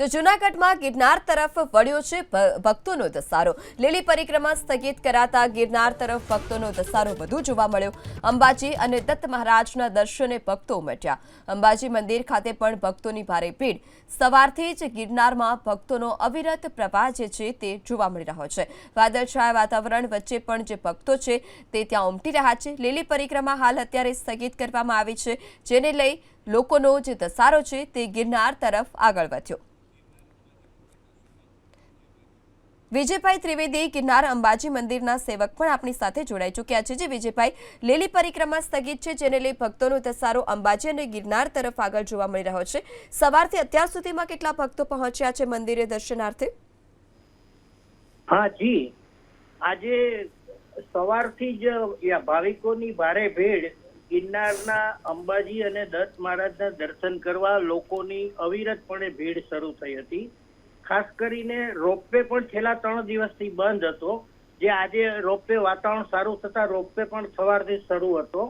તો જૂનાગઢમાં ગિરનાર તરફ વળ્યો છે ભક્તોનો ધસારો. લીલી પરિક્રમા સ્થગિત કરાતા ગિરનાર તરફ ભક્તોનો ધસારો વધુ જોવા મળ્યો. અંબાજી અને દત્ત મહારાજના દર્શને ભક્તો ઉમટ્યા. અંબાજી મંદિર ખાતે પણ ભક્તોની ભારે ભીડ. સવારથી જ ગિરનારમાં ભક્તોનો અવિરત પ્રવાહ જે છે તે જોવા મળી રહ્યો છે. વાદળછાયા વાતાવરણ વચ્ચે પણ જે ભક્તો છે તે ત્યાં ઉમટી રહ્યા છે. લીલી પરિક્રમા હાલ અત્યારે સ્થગિત કરવામાં આવી છે. જેને લઈ લોકોનો જે ધસારો છે તે ગિરનાર તરફ આગળ વધ્યો. વિજયભાઈ ત્રિવેદી ગિરનાર અંબાજી મંદિરના સેવક પણ આપણી સાથે જોડાઈ ચૂક્યા છે, જે વિજયભાઈ લીલી પરિક્રમા સ્થગિત છે, જેને લઈ ભક્તોનો ધસારો અંબાજી અને ગિરનાર તરફ આગળ જોવા મળી રહ્યો છે. સવારથી અત્યાર સુધીમાં કેટલા ભક્તો પહોંચ્યા છે મંદિરે દર્શનાર્થે? હા, જી. આજે સવારથી જ ભાવિકોની ભારે ભીડ ગિરનારના અંબાજી અને દત્ત મહારાજના દર્શન કરવા લોકોની અવિરતપણે ભીડ શરૂ થઈ હતી. ખાસ કરીને રોપવે પણ છેલ્લા ત્રણ દિવસથી બંધ હતો. જે આજે રોપવે વાતાવરણ સારું થતા રોપવે પણ સવારથી શરૂ હતો.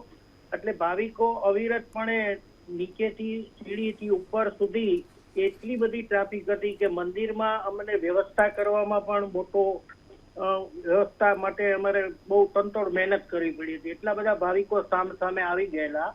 એટલે ભાવિકો અવિરતપણે નીચેથી, સીડીથી ઉપર સુધી એટલી બધી ટ્રાફિક હતી કે મંદિરમાં અમને વ્યવસ્થા કરવામાં પણ મોટો વ્યવસ્થા માટે અમારે બહુ તંતોડ મહેનત કરવી પડી હતી. એટલા બધા ભાવિકો સામ સામે આવી ગયેલા.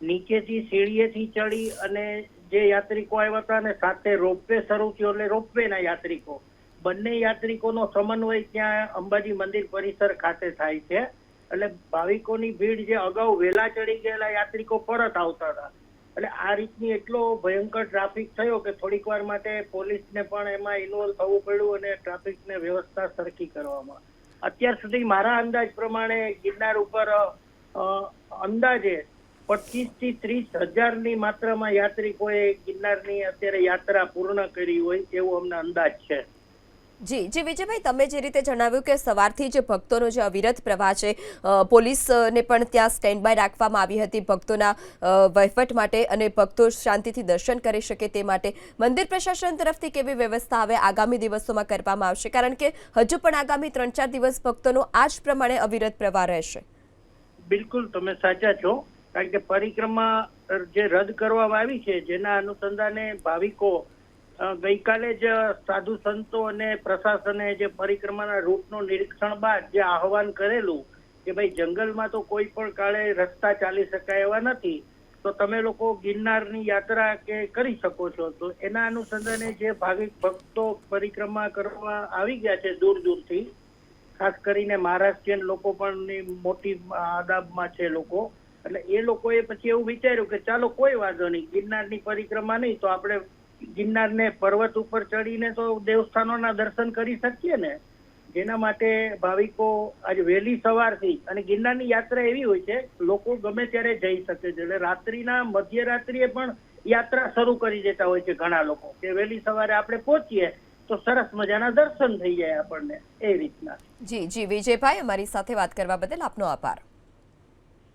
નીચેથી, સીડીએથી ચડી અને જે યાત્રિકો આવ્યા હતા અને સાથે રોપવે શરૂ થયો એટલે રોપવે ના યાત્રિકો. બંને યાત્રિકોનો સમન્વય ત્યાં અંબાજી મંદિર પરિસર ખાતે થાય છે. એટલે ભાવિકોની ભીડ જે અગાઉ વહેલા ચડી ગયેલા યાત્રિકો પરત આવતા હતા. એટલે આ રીતની એટલો ભયંકર ટ્રાફિક થયો કે થોડીક વાર માટે પોલીસને પણ એમાં ઇન્વોલ્વ થવું પડ્યું અને ટ્રાફિકને વ્યવસ્થા સરખી કરવામાં. અત્યાર સુધી મારા અંદાજ પ્રમાણે ગિરનાર ઉપર અંદાજે પચીસથી ત્રીસ હજારની માત્રામાં યાત્રિકોએ ગિરનારની અત્યારે યાત્રા પૂર્ણ કરી હોય એવો અમને અંદાજ છે. જી જી વિજયભાઈ તમે જે રીતે જણાવ્યું કે સવારથી જે ભક્તોનો જે અવિરત પ્રવાહ છે પોલીસને પણ ત્યાં સ્ટેન્ડ બાય રાખવામાં આવી હતી ભક્તોના વહીવટ માટે અને ભક્તો શાંતિથી દર્શન કરી શકે તે માટે. મંદિર પ્રશાસન તરફથી કેવી વ્યવસ્થા હવે આગામી દિવસોમાં કરવામાં આવશે? કારણ કે હજુ પણ આગામી ત્રણ ચાર દિવસ ભક્તોનો આ જ પ્રમાણે અવિરત પ્રવાહ રહેશે. બિલકુલ તમે સાચા છો. કારણ કે પરિક્રમા જે રદ કરવામાં આવી છે, જેના અનુસંધાને ભાવિકો ગઈકાલે જ સાધુ સંતો અને પ્રશાસને જે પરિક્રમાના રૂટનું નિરીક્ષણ બાદ જે આહવાન કરેલું કે ભાઈ જંગલમાં તો કોઈ પણ કાળે રસ્તા ચાલી શકાય એવા નથી, તો તમે લોકો ગિરનારની યાત્રા કે કરી શકો છો. તો એના અનુસંધાને જે ભાવિક ભક્તો પરિક્રમા કરવા આવી ગયા છે દૂર દૂરથી, ખાસ કરીને મહારાષ્ટ્રીયન લોકો પણ મોટી આદાબમાં છે લોકો એટલે એ લોકોએ પછી એવું વિચાર્યું કે ચાલો કોઈ વાંધો નહીં, ગિરનારની પરિક્રમા નહીં, તો આપણે ગિરનારને પર્વત ઉપર ચડીને તો દેવસ્થાનોના દર્શન કરી શકીએ ને? જેના માટે ભાવિકો આજે વહેલી સવારથી, અને ગિરનારની યાત્રા એવી હોય છે, લોકો ગમે ત્યારે જઈ શકે છે. એટલે રાત્રિના મધ્યરાત્રિએ પણ યાત્રા શરૂ કરી દેતા હોય છે ઘણા લોકો, કે વહેલી સવારે આપણે પહોંચીએ તો સરસ મજાના દર્શન થઈ જાય આપણને, એ રીતના. જી જી, વિજયભાઈ, અમારી સાથે વાત કરવા બદલ આપનો આભાર.